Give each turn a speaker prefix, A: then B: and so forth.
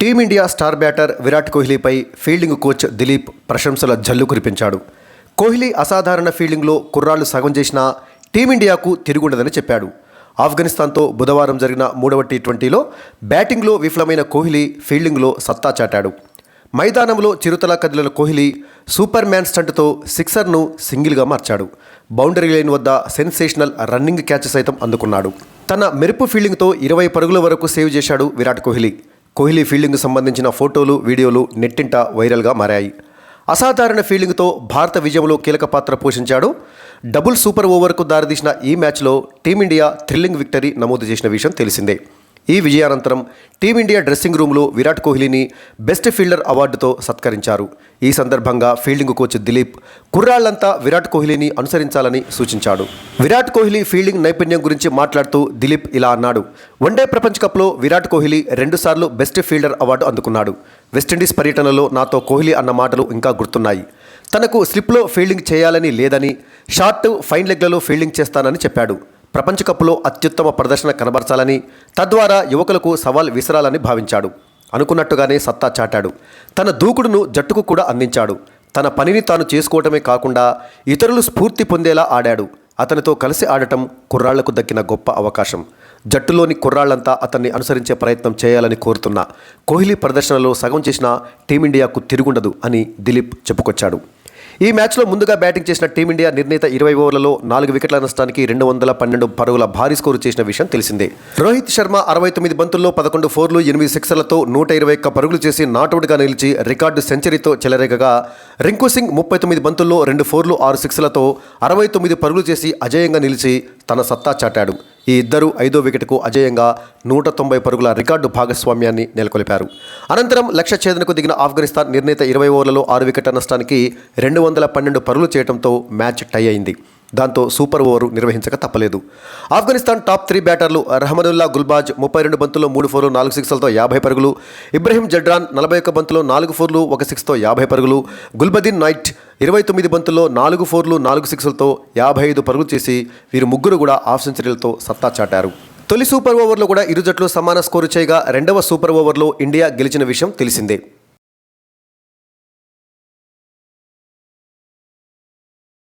A: Team India star batter Virat కోహ్లీపై fielding coach Dilip ప్రశంసల జల్లు కురిపించాడు. కోహ్లీ అసాధారణ ఫీల్డింగ్లో కుర్రాళ్ళు సగం చేసినా టీమిండియాకు తిరుగుండదని చెప్పాడు. ఆఫ్ఘనిస్తాన్తో బుధవారం జరిగిన మూడవ టీ ట్వంటీలో బ్యాటింగ్లో విఫలమైన కోహ్లీ ఫీల్డింగ్లో సత్తా చాటాడు. మైదానంలో చిరుతలా కదిలిన కోహ్లీ సూపర్ మ్యాన్ స్టంట్తో సిక్సర్ను సింగిల్గా మార్చాడు. బౌండరీ లైన్ వద్ద సెన్సేషనల్ రన్నింగ్ క్యాచ్ సైతం అందుకున్నాడు. తన మెరుపు ఫీల్డింగ్తో ఇరవై పరుగుల వరకు సేవ్ చేశాడు విరాట్ కోహ్లీ. కోహ్లీ ఫీల్డింగ్కు సంబంధించిన ఫోటోలు వీడియోలు నెట్టింట వైరల్గా మారాయి. అసాధారణ ఫీల్డింగ్తో భారత విజయంలో కీలక పాత్ర పోషించాడు. డబుల్ సూపర్ ఓవర్కు దారితీసిన ఈ మ్యాచ్లో టీమిండియా థ్రిల్లింగ్ విక్టరీ నమోదు చేసిన విషయం తెలిసిందే. ఈ విజయానంతరం టీమిండియా డ్రెస్సింగ్ రూమ్లో విరాట్ కోహ్లీని బెస్ట్ ఫీల్డర్ అవార్డుతో సత్కరించారు. ఈ సందర్భంగా ఫీల్డింగ్ కోచ్ దిలీప్ కుర్రాళ్ళంతా విరాట్ కోహ్లీని అనుసరించాలని సూచించాడు. విరాట్ కోహ్లీ ఫీల్డింగ్ నైపుణ్యం గురించి మాట్లాడుతూ దిలీప్ ఇలా అన్నాడు. వన్డే ప్రపంచ కప్లో విరాట్ కోహ్లీ రెండుసార్లు బెస్ట్ ఫీల్డర్ అవార్డు అందుకున్నాడు. వెస్టిండీస్ పర్యటనలో నాతో కోహ్లీ అన్న మాటలు ఇంకా గుర్తున్నాయి. తనకు స్లిప్లో ఫీల్డింగ్ చేయాలని లేదని షార్ట్ ఫైన్ లెగ్లలో ఫీల్డింగ్ చేస్తానని చెప్పాడు. ప్రపంచ కప్లో అత్యుత్తమ ప్రదర్శన కనబరచాలని తద్వారా యువకులకు సవాల్ విసరాలని భావించాడు. అనుకున్నట్టుగానే సత్తా చాటాడు. తన దూకుడును జట్టుకు కూడా అందించాడు. తన పనిని తాను చేసుకోవటమే కాకుండా ఇతరులు స్ఫూర్తి పొందేలా ఆడాడు. అతనితో కలిసి ఆడటం కుర్రాళ్ళకు దక్కిన గొప్ప అవకాశం. జట్టులోని కుర్రాళ్ళంతా అతన్ని అనుసరించే ప్రయత్నం చేయాలని కోరుతున్నా కోహ్లీ ప్రదర్శనలో సగం చేసిన టీమిండియాకు తిరుగుండదు అని దిలీప్ చెప్పుకొచ్చాడు. ఈ మ్యాచ్లో ముందుగా బ్యాటింగ్ చేసిన టీమిండియా నిర్ణీత ఇరవై ఓవర్లలో నాలుగు వికెట్ల నష్టానికి రెండు వందల పన్నెండు పరుగుల భారీ స్కోరు చేసిన విషయం తెలిసిందే. రోహిత్ శర్మ అరవై తొమ్మిది బంతుల్లో పదకొండు ఫోర్లు ఎనిమిది సిక్సర్లతో నూట ఇరవై ఒక్క పరుగులు చేసి నాటౌట్గా నిలిచి రికార్డు సెంచరీతో చెలరేగగా. రింకు సింగ్ ముప్పై తొమ్మిది బంతుల్లో రెండు ఫోర్లు ఆరు సిక్స్లతో అరవై తొమ్మిది పరుగులు చేసి అజేయంగా నిలిచి తన సత్తా చాటాడు. ఈ ఇద్దరు ఐదో వికెట్కు అజేయంగా నూట తొంభై పరుగుల రికార్డు భాగస్వామ్యాన్ని నెలకొల్పారు. అనంతరం లక్ష్య ఛేదనకు దిగిన ఆఫ్ఘనిస్తాన్ నిర్ణీత ఇరవై ఓవర్లలో ఆరు వికెట్ల నష్టానికి రెండు వందల పన్నెండు పరుగులు చేయడంతో మ్యాచ్ టై అయింది దాంతో సూపర్ ఓవర్ నిర్వహించక తప్పలేదు. ఆఫ్ఘనిస్తాన్ టాప్ త్రీ బ్యాటర్లు రహమదుల్లా గుల్బాజ్ ముప్పై రెండు బంతుల్లో మూడు ఫోర్లు నాలుగు సిక్స్లతో యాభై పరుగులు. ఇబ్రహీం జడ్రాన్ నలభై ఒక్క బంతులో నాలుగు ఫోర్లు ఒక సిక్స్తో యాభై పరుగులు. గుల్బదీన్ నైట్ ఇరవై తొమ్మిది బంతుల్లో నాలుగు ఫోర్లు నాలుగు సిక్స్లతో యాభై ఐదు పరుగులు చేసి వీరు ముగ్గురు కూడా హాఫ్ సెంచరీలతో సత్తా చాటారు. తొలి సూపర్ ఓవర్లో కూడా ఇరు జట్లు సమాన స్కోరు చేయగా రెండవ సూపర్ ఓవర్లో ఇండియా గెలిచిన విషయం తెలిసిందే.